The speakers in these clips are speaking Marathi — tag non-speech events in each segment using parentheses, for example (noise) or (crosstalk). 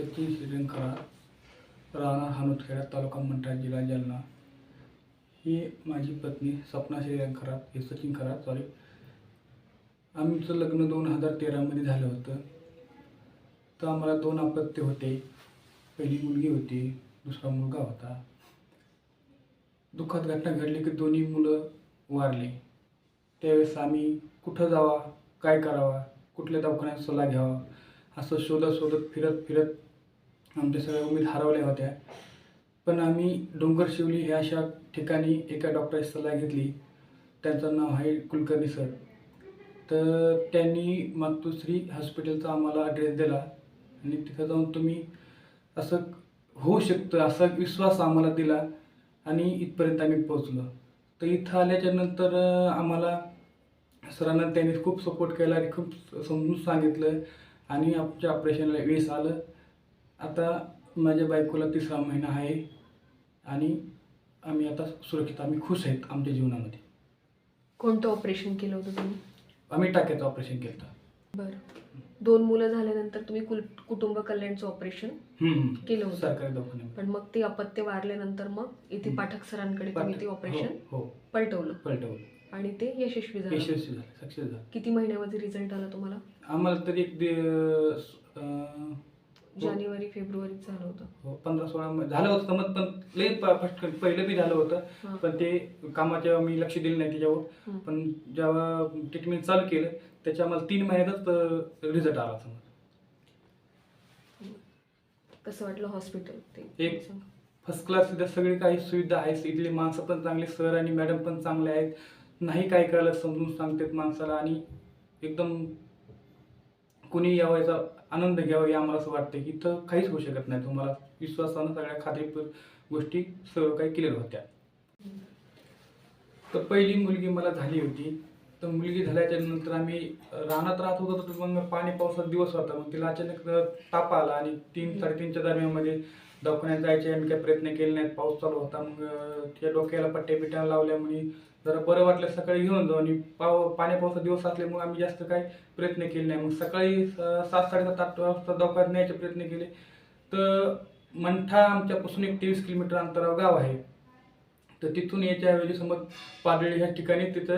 सचिन श्रीलंकरा राणा हानोतखेडा तालुका मंठा जिल्हा जालना. ही माझी पत्नी सपना श्रीरंग हे सचिन खरात सॉरी आमचं लग्न दोन हजार तेरामध्ये झालं होतं. तर आम्हाला दोन अपत्य होते. पहिली मुलगी होती दुसरा मुलगा होता. दुःखात घटना घडली की दोन्ही मुलं वारले. त्यावेळेस आम्ही कुठं जावा काय करावा कुठल्या दवाखान्यात सल्ला घ्यावा असं शोधत शोधत फिरत फिरत आमच्या सगळ्या उमेद हरवल्या होत्या. पण आम्ही डोंगर शिवली ह्या अशा ठिकाणी एका डॉक्टरची सल्ला घेतली. त्यांचं नाव आहे कुलकर्णी सर तर त्यांनी मातुश्री हॉस्पिटलचा आम्हाला ॲड्रेस दिला. आणि तिथं जाऊन तुम्ही असं होऊ शकतं असा विश्वास आम्हाला दिला आणि इथपर्यंत आम्ही पोचलो तर इथं आल्याच्यानंतर आम्हाला सरांना त्यांनी खूप सपोर्ट केला आणि खूप समजून सांगितलं. आणि आमच्या ऑपरेशनला वेस आलं. आता माझ्या बायकोला तिसरा महिना आहे आणि आम्ही आता सुरक्षित आम्ही खुश आहेत आमच्या जीवनामध्ये कोणतं ऑपरेशन केलं होतं तुम्ही आम्ही टाक्याचं ऑपरेशन केलं होतं. बरं दोन मुलं झाल्यानंतर तुम्ही कुल कुटुंब कल्याणचं ऑपरेशन हम्म. केलं होतं. सरकारी दवाखान्यात पण मग ते अपत्य वारल्यानंतर मग इथे. पाठक सरांकडे तुम्ही ते ऑपरेशन हो हो पलटवलं पलटवलं आणि ते यशस्वी झालं यशस्वी झालं सक्सेस झालं किती महिन्यामध्ये रिझल्ट आला तुम्हाला आम्हाला तरी एक दे- अं. जानेवारी फेब्रुवारीत झालं होतं हो, पंधरा सोळा मध्ये झालं होतं समज पण लई फर्स्ट पहिलं बी झालं होतं हां. पण ते कामाच्या मी लक्ष दिलं नाही त्याच्यावर हं. पण जेव्हा ट्रीटमेंट चालू केलं त्याच्या आम्हाला तीन महिन्यातच रिझल्ट आला समज कसं वाटलं हॉस्पिटल ते एक-. फर्स्ट क्लास तिथं सगळी काही सुविधा आहे इथले माणसं पण चांगले सर आणि मॅडम पण चांगले आहेत नाही काय करायला समजून सांगतात माणसाला आणि एकदम कुणी यावायचा आनंद घ्यावा हे आम्हाला असं वाटतं की इथं काहीच होऊ शकत नाही. तुम्हाला विश्वासानं सगळ्या खात्रीपूर गोष्टी सर्व काही केलेल्या होत्या. तर पहिली मुलगी मला झाली होती. तर मुलगी झाल्याच्यानंतर आम्ही रानात राहत होतो तर मग पाणी पावसात दिवस होता. मग तिला अचानक ताप आला आणि तीन साडेतीनच्या दरम्यानमध्ये दवाखान्यात जायचे. आम्ही काही प्रयत्न केले नाहीत. पाऊस चालू होता. मग अं, तिच्या डोक्याला पट्ट्या बिट्या लावल्यामुळे जरा बरं वाटलं सकाळी घेऊन जाऊ. आणि पाव पाण्या पावसा दिवस असल्यामुळे आम्ही जास्त काही प्रयत्न केले नाही. मग सकाळी स- सात साडेसात आठ वाजता दवाखान्यात न्यायचे प्रयत्न केले. तर मंठा आमच्यापासून एक तेवीस किलोमीटर अंतरावर गाव आहे. तर तिथून यायच्या ऐवजी समज पाडळी ह्या ठिकाणी तिथं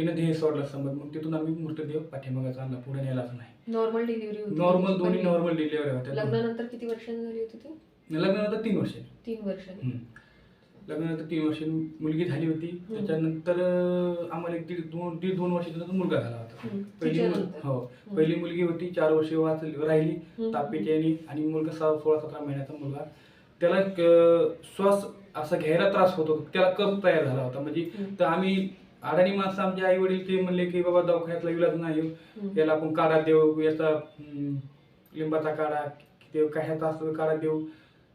तिनं ध्येय सोडला समज मग तिथून आम्ही मृतदेह पाठीमागाचा आणला पुढे नेलाच नाही. नॉर्मल डिलिव्हरी होती नॉर्मल दोन्ही. नॉर्मल डिलिव्हरी होत्या. लग्नानंतर किती वर्षांनी झाली होती ती? लग्नानंतर तीन वर्ष. तीन वर्षांनी. लग्नानंतर तीन वर्ष मुलगी झाली होती. त्याच्यानंतर अं, आम्हाला एक दीड दोन दीड दोन वर्षाचा मुलगा झाला होता. हम्म. पहिली मुल- तिच्यानंतर? हो. पहिली मुलगी होती चार वर्ष वाचली राहिली हम्म. तापेची आणि आणि मुलगा सहा सोळा सतरा महिन्याचा मुलगा. त्याला श्वास असा घ्यायला त्रास होत होता. त्याला कप तयार झाला होता. म्हणजे हम्म. तर आम्ही अडाणी माणसं आमचे आई वडील ते म्हणले की बाबा दवाखान्यातला इलाज नाही हम्म. याला आपण काढा देऊ याचा लिंबाचा काढा ते कशाचा असतो काढा देऊ.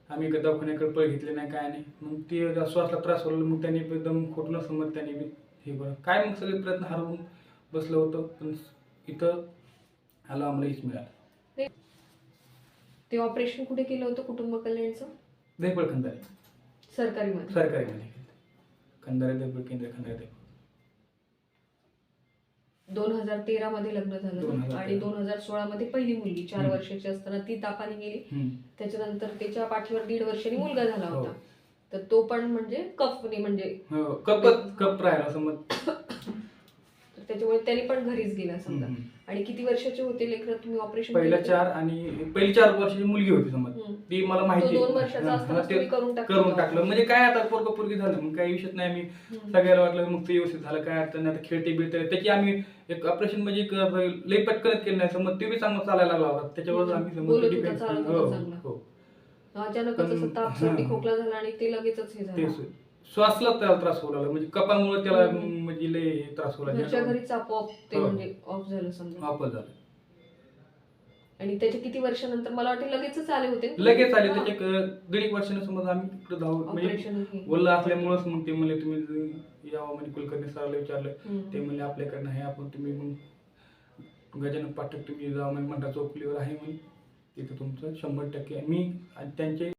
आम्ही दवाखान्याकडे पळ घेतले नाही काय नाही. मग ते श्वासला त्रास होईल मग त्यांनी एकदम खोटं न समज त्यांनी बी हे बरं काय मग सगळे प्रयत्न हरवून बसलो होतो पण इथं आला आम्हाला हीच मिळालं. ते ऑपरेशन कुठे केलं होतं कुटुंब कल्याणचं? दहीपळ खंदारे. सरकारी मध्ये. सरकारी मध्ये खंदारे दहीपळ केंद्र खंदारे दोन हजार तेरा मध्ये लग्न झालं 2013. ना? आणि दोन हजार सोळा मध्ये पहिली मुलगी चार. वर्षाची असताना ती तापाने गेली. त्याच्यानंतर त्याच्या पाठीवर दीड वर्षांनी मुलगा झाला हो. होता तर तो पण म्हणजे कफने म्हणजे हो, कप राहिला समज तर (coughs) त्याच्यामुळे त्यांनी पण घरीच गेला समजा हम्म. आणि किती वर्षाचे होते लेकर तुम्ही ऑपरेशन पहिल्या चार आणि पहिली चार वर्षाची मुलगी होती समज हम्म. ती मला तो माहिती दोन वर्षाचा हा, असताना ते तुम्ही करून टाकलं करून. टाकलं म्हणजे काय आता पोरग पोरगी झालं मग काही विषय नाही हम्म. सगळ्याला वाटलं मग ते व्यवस्थित झालं काय अडचण नाही आता खेळते बिळते त्याची आम्ही एक ऑपरेशन म्हणजे एक लई पटकनच केलं नाही समज ते बी चांगलं चालायला लागला होता त्याच्यावर आम्ही समज बोलत ते होता, depend- चालत हो, चांगला. हो. अचानकच असं ताप सर्दी. खोकला झाला आणि ते लगेचच हे झालं श्वासला त्याला त्रास होऊ लागला. म्हणजे कपामुळे त्याला हम्म. म्हणजे लय त्रास होऊ घरच्या लागला घरीच आपोआप ते हो. म्हणजे ऑफ झालं समजा. वापस झालं. आणि त्याच्या किती वर्षानंतर मला वाटतं लगेचच आले होते. लगेच आले हा. त्याच्या एक दीड एक वर्षाने समज आम्ही इकडे धाव म्हणजे हे. बोललं असल्यामुळेच मग ते म्हणले तुम्ही यावं म्हणजे कुलकर्णी सरांना विचारलं. हम्म. ते म्हणले आपल्याकडनं आहे. आपण तुम्ही मग गजानन पाठक तुम्ही जावा म्हणजे म्हणता चौकलीवर आहे म्हणे. तिथं तुमचं शंभर टक्के मी आणि त्यांचे